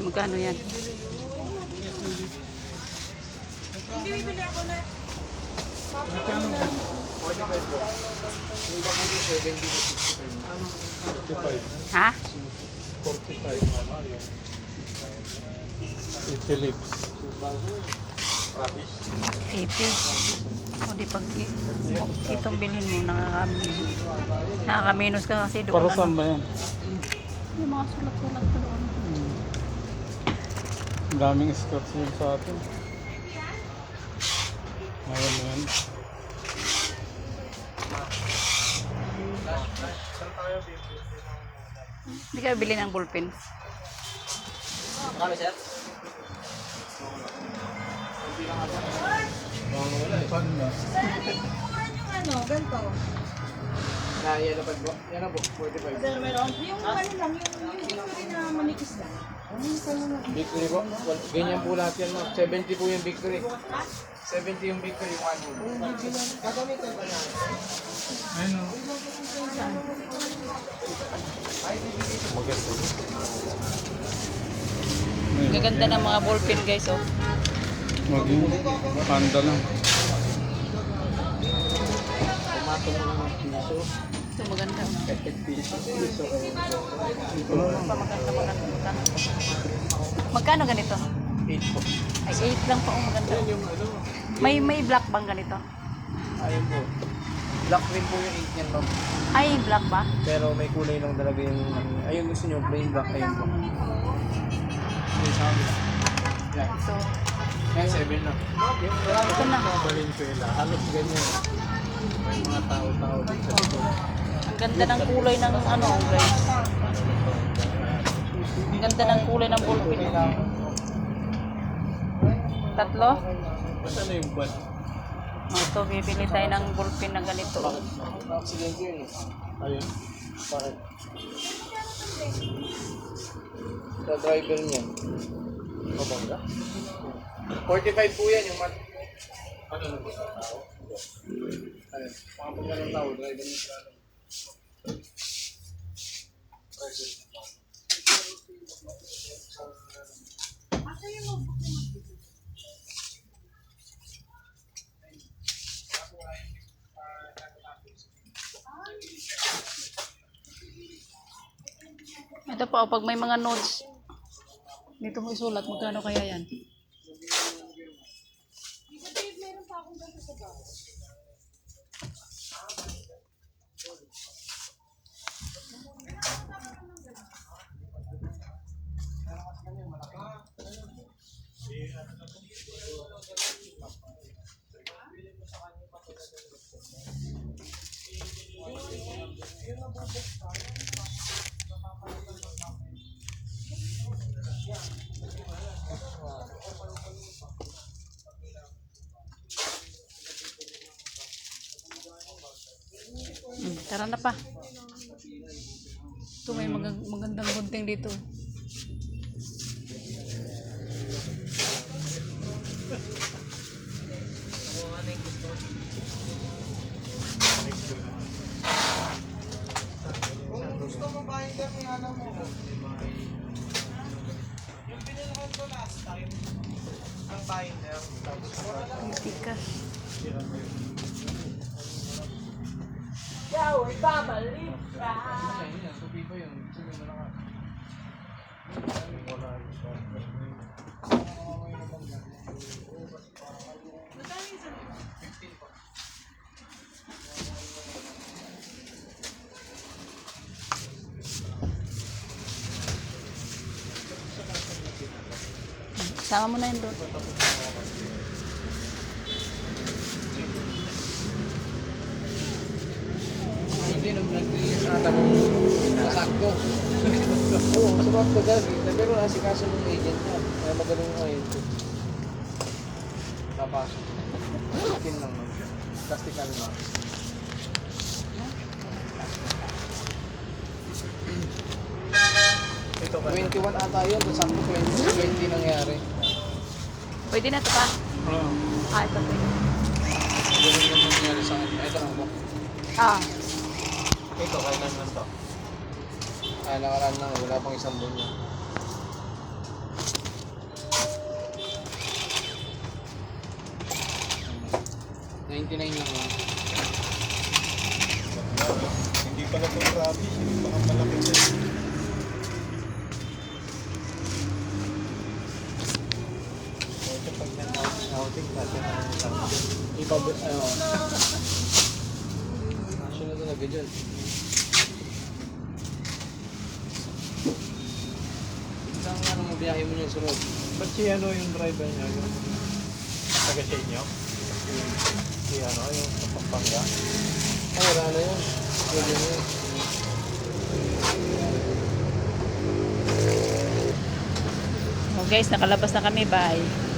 Magkano yan? Ha? 45. Philips. 80. O di pag itong bilhin mo, nakakami- nakakaminos ka kasi doon. Para saan ba yan? Yung mga sulat-sulat ko doon. Daming scratch yun sa atin. Ayan yan. Hindi ka bili ng ballpen. ano, ganito. Na, yan na po. Yan na po, 45. Pero meron, yung ano lang, yung, victory na manikis lang. Victory po. Ganyan po lahat yan. ma'am. 70 po yung victory. 70 yung victory, yung ano. Gagamitan ba yan? Ayun o. Maganda. Gaganda ng mga ballpen guys, oh. Maging panda lang. Pumatong mo ng piso. Ito maganda. Kahit piso. Piso. Pa maganda maganda. Magkano ganito? 8 po. Ay, 8 lang pa oh, maganda. Yan yung ano. May may black bang ganito? Ayun po. Black rin po yung 8 niyan, ma'am. Ay, black ba? Pero may kulay lang talaga yung... Ayun gusto nyo, plain black. Ayun po. Ayun sa amin. Yan. Ito. Yan, 7 lang. Ito na. Valenzuela. Halos ganyan. May mga tao-tao din sa likod. Ang ganda ng kulay ng ano, guys. Ang ganda ng kulay ng ballpen. Tatlo? Basta na yung bad. Oh, ito, bibili tayo ng ballpen na ganito. Ayun. Bakit? Sa driver niyan. Mabangga? 45 po yan yung mat. Ano na sa tao? Ano? Mga pagka ng tao, driver niya sa ano. Ito pa, oh, pag may mga notes, dito mo isulat, magkano kaya yan? Hmm, tara na pa. Ito may mag- magandang gunting dito. Gusto. Yung pinilhan ko last ang binder, Ang tikas. Mo na nga. Wala. Sama mo na yun doon. Hindi, nung nag-release ata ng sakto. Oo, sumat ko dati. Pero asikaso ng agent niya. Kaya magaling yung agent. Papasok. Skin lang nun. Plastical na. Ito 21 ata yun. Tapos sakto 20, 20 nangyari. Pwede na ito pa. Oo. Ah, ito pwede. Ganun yung nangyari sa akin. Ito lang ba? Ah, ito, kailan man to? Ah, nakaraan na. Wala pang isang buwan na. Lang lang. Hindi pala ito grabe. Hindi pa malaki sa Ito pag na-outing natin ang mga Ikaw, ano? Asya na talaga dyan. Biyahe mo yung sunod. Ba't si ano yung driver niya, yung taga sa inyo? Si ano, yung sa Pampanga? Ay, wala na yun. Pwede na yun. Oh guys, nakalabas na kami. Bye.